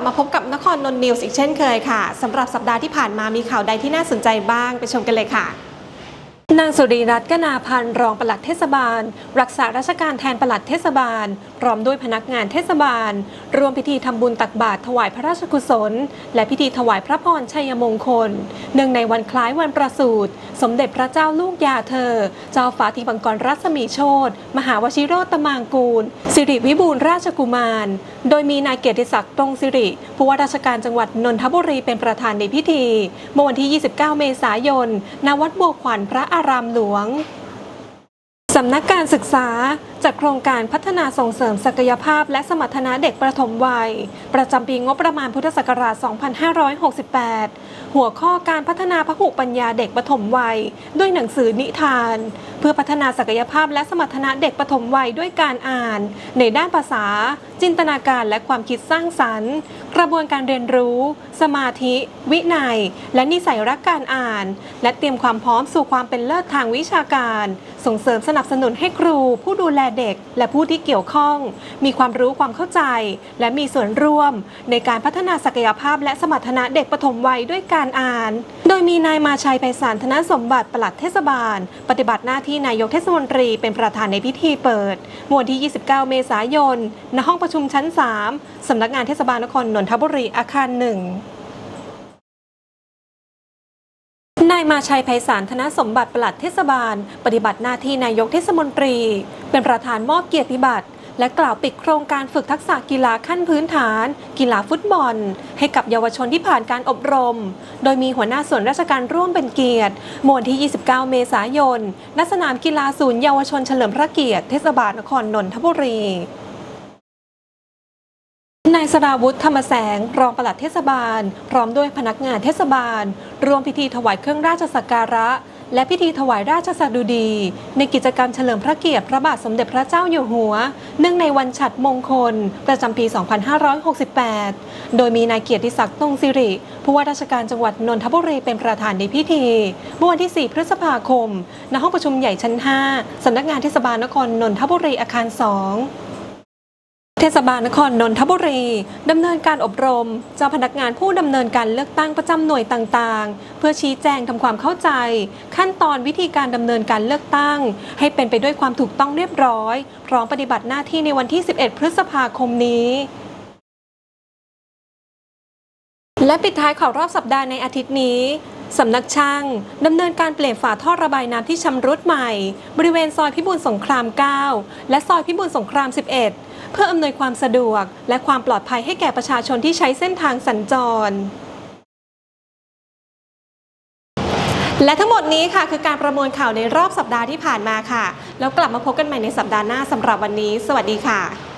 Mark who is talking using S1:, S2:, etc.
S1: บมาพบกับนครนนท์นิวส์อีกเช่นเคยค่ะสำหรับสัปดาห์ที่ผ่านมามีข่าวใดที่น่าสนใจบ้างไปชมกันเลยค่ะ นางสุรีรัตน์กนาพันธ์รองปลัดเทศบาล รักษาราชการแทนปลัดเทศบาล พร้อมด้วยพนักงานเทศบาล ร่วมพิธีทำบุญตักบาตรถวายพระราชกุศล และพิธีถวายพระพรชัยมงคล เนื่องในวันคล้ายวันประสูติ สมเด็จพระเจ้าลูกยาเธอ เจ้าฟ้าทิพังกรรัศมีโชตมหาวชิโรตมางกูล สิริวิบูลราชกุมาร โดยมีนายเกียรติศักดิ์ตรงสิริผู้ว่าราชการจังหวัดนนทบุรีเป็นประธานในพิธีเมื่อวันที่ 29 เมษายนณวัดบัวขวัญพระอารามหลวงสำนักการศึกษาจัดโครงการพัฒนาส่งเสริมศักยภาพและสมรรถนะเด็กประถมวัย ประจำปีงบประมาณพุทธศักราช 2568 หัวข้อการพัฒนาพหุปัญญาเด็กประถมวัย ด้วยหนังสือนิทาน เพื่อพัฒนาศักยภาพและสมรรถนะเด็กประถมวัยด้วยการอ่าน ในด้านภาษา จินตนาการและความคิดสร้างสรรค์ กระบวนการเรียนรู้ สมาธิ วินัย และนิสัยรักการอ่าน และเตรียมความพร้อมสู่ความเป็นเลิศทางวิชาการ ส่งเสริมสนับสนุนให้ครู ผู้ดูแลเด็ก และผู้ที่เกี่ยวข้อง มีความรู้ความเข้าใจ และมีส่วนร่วม ในการพัฒนาศักยภาพ และสมรรถนะเด็กปฐมวัยด้วยการอ่าน โดยมีนายมาชัยไพศาลธนสมบัติปลัดเทศบาล ปฏิบัติหน้าที่นายกเทศมนตรีเป็นประธานในพิธีเปิดมวันที่ 29 เมษายน ณ ห้องประชุมชั้น 3 สำนักงานเทศบาลนครนนทบุรีอาคารหนึ่งนายมาชัยไพศาลธนสมบัติปลัดเทศบาล ปฏิบัติหน้าที่นายกเทศมนตรี เป็นประธานมอบเกียรติบัตร และกล่าวปิดโครงการฝึกทักษะกีฬาขั้นพื้นฐาน กีฬาฟุตบอล ให้กับเยาวชนที่ผ่านการอบรม โดยมีหัวหน้าส่วนราชการร่วมเป็นเกียรติมวันที่ 29 เมษายน ณ สนามกีฬาศูนย์เยาวชนเฉลิมพระเกียรติ เทศบาลนครนนทบุรีนายสราวุฒิธรรมแสง รองปลัดเทศบาล พร้อมด้วยพนักงานเทศบาล ร่วมพิธีถวายเครื่องราชสักการะ และพิธีถวายราชสดุดี ในกิจกรรมเฉลิมพระเกียรติพระบาทสมเด็จพระเจ้าอยู่หัว เนื่องในวันฉัตรมงคล ประจำปี 2568 โดยมีนายเกียรติศักดิ์ตงสิริ ผู้ว่าราชการจังหวัดนนทบุรีเป็นประธานในพิธีเมื่อวันที่ 4 พฤษภาคม ณ ห้องประชุมใหญ่ชั้น 5 สำนักงานเทศบาลนครนนทบุรีอาคาร 2 เทศบาลนครนนทบุรีดำเนินการอบรม เจ้าพนักงานผู้ดำเนินการเลือกตั้งประจำหน่วยต่างๆ เพื่อชี้แจงทำความเข้าใจ ขั้นตอนวิธีการดำเนินการเลือกตั้ง ให้เป็นไปด้วยความถูกต้องเรียบร้อย พร้อมปฏิบัติหน้าที่ในวันที่ 11 พฤษภาคมนี้และปิดท้ายข่าวรอบสัปดาห์ในอาทิตย์นี้ สำนักช่างดำเนินการเปลี่ยนฝาท่อระบายน้ำที่ชำรุดใหม่ บริเวณซอยพิบูลสงคราม 9 และซอยพิบูลสงคราม 11 เพื่ออำนวยความสะดวก และความปลอดภัยให้แก่ประชาชนที่ใช้เส้นทางสัญจรและทั้งหมดนี้ค่ะคือการประมวลข่าวในรอบสัปดาห์ที่ผ่านมาค่ะ แล้วกลับมาพบกันใหม่ในสัปดาห์หน้าสำหรับวันนี้ สวัสดีค่ะ